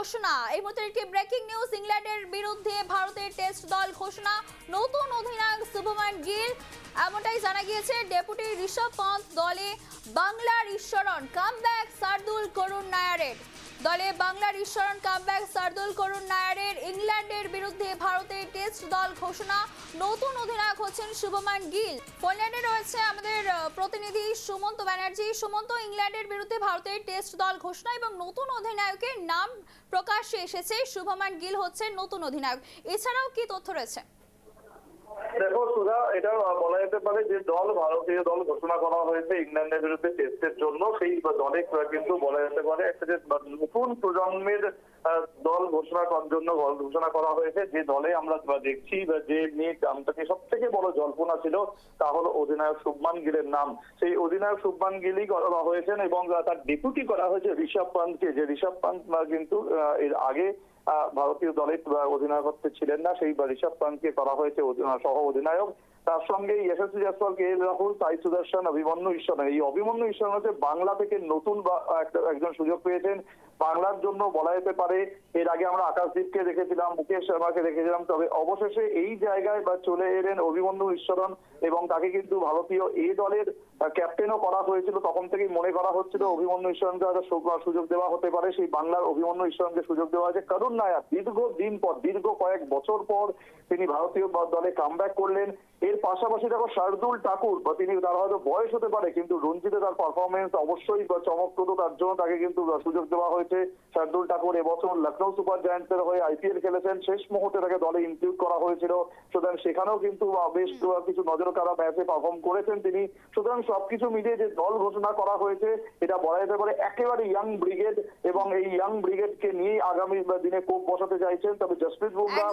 ঘোষণা। এই মুহূর্তে একটি ব্রেকিং নিউজ ইংল্যান্ডের বিরুদ্ধে ভারতের টেস্ট দল ঘোষণা। নতুন অধিনায়ক শুভমান গিল, এমনটাই জানা গিয়েছে। ডেপুটি ঋষভ পন্থ দলে বাংলার ঈশ্বরণ কামব্যাক সার্দুল করুণ নায়ারের। দলে বাংলার ঈশ্বরণ কামব্যাক সার্দুল করুণ নায়ারের। ইংল্যান্ডের বিরুদ্ধে ভারতের টেস্ট দল ঘোষণা, নতুন অধিনায়ক হচ্ছেন শুভমান গিল। ফিনল্যান্ডে রয়েছে আমাদের প্রতিনিধি সুমন্ত ব্যানার্জি। সুমন্ত, ইংল্যান্ডের বিরুদ্ধে ভারতের টেস্ট দল ঘোষণা এবং নতুন অধিনায়কের নাম প্রকাশ্যে এসেছে। শুভমান গিল হচ্ছেন নতুন অধিনায়ক। এছাড়াও কি তথ্য রয়েছে? দেখো সুধা, এটা বলা যেতে পারে যে দল ভারতীয় দল ঘোষণা করা হয়েছে ইংল্যান্ডের বিরুদ্ধে টেস্টের জন্য। সেই দলে কিন্তু বলা যেতে পারে একটা যে নতুন প্রজন্মের দল ঘোষণা করার জন্য ঘোষণা করা হয়েছে। যে দলে আমরা দেখছি বা যে নিয়ে নামটাকে সব থেকে বড় জল্পনা ছিল, তা হলো অধিনায়ক শুভমান গিলের নাম। সেই অধিনায়ক শুভমান গিলই করা হয়েছেন এবং তার ডেপুটি করা হয়েছে ঋষভ পান্তকে যে ঋষভ পান্ত কিন্তু এর আগে ভারতীয় দলের অধিনায়কত্বে ছিলেন না। সেই ঋষভ পান্তকে করা হয়েছে সহ অধিনায়ক তার সঙ্গে যশস্বী জয়সওয়াল কে এল রাহুল সাই সুদর্শন অভিমন্যু ঈশ্বর এই অভিমন্যু ঈশ্বর হচ্ছে বাংলা থেকে নতুন একজন সুযোগ পেয়েছেন। বাংলার জন্য বলা যেতে পারে, এর আগে আমরা আকাশদীপকে দেখেছিলাম, মুকেশ শর্মাকে দেখেছিলাম, তবে অবশেষে এই জায়গায় বা চলে এলেন অভিমন্যু ঈশ্বরন এবং তাকে কিন্তু ভারতীয় এ দলের ক্যাপ্টেনও করা হয়েছিল। তখন থেকেই মনে করা হচ্ছিল অভিমন্যু ঈশ্বরনকে হয়তো সুযোগ দেওয়া হতে পারে। সেই বাংলার অভিমন্যু ঈশ্বরনকে সুযোগ দেওয়া হয়েছে। করুণ নায়ার দীর্ঘ দিন পর, দীর্ঘ কয়েক বছর পর তিনি ভারতীয় দলে কামব্যাক করলেন। এর পাশাপাশি দেখো শার্দুল ঠাকুর বা তিনি তার হয়তো বয়স হতে পারে কিন্তু রঞ্জিতে তার পারফরমেন্স অবশ্যই বা চমকপ্রদ তার জন্য তাকে কিন্তু সুযোগ দেওয়া হয়েছে শার্দুল ঠাকুর। এবছর লখনৌ সুপার জায়ান্টসের হয়ে আইপিএল খেলেছেন। শেষ মুহূর্তে তাকে দলে ইনক্লুড করা হয়েছিল। সুতরাং সেখানেও কিন্তু বেশ কিছু নজর কাড়া ম্যাচে পারফর্ম করেছেন তিনি। সুতরাং সবকিছু মিলিয়ে যে দল ঘোষণা করা হয়েছে এটা বলা যেতে পারে একেবারে ইয়াং ব্রিগেড এবং এই ইয়াং ব্রিগেডকে নিয়েই আগামী দিনে কোপ বসাতে চাইছেন। তবে জসপ্রীত বুমরা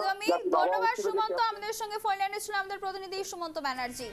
ধন্যবাদ সুমন্ত আমাদের সঙ্গে ফিনল্যান্ডে ছিল আমাদের প্রতিনিধি সুমন্ত ব্যানার্জি।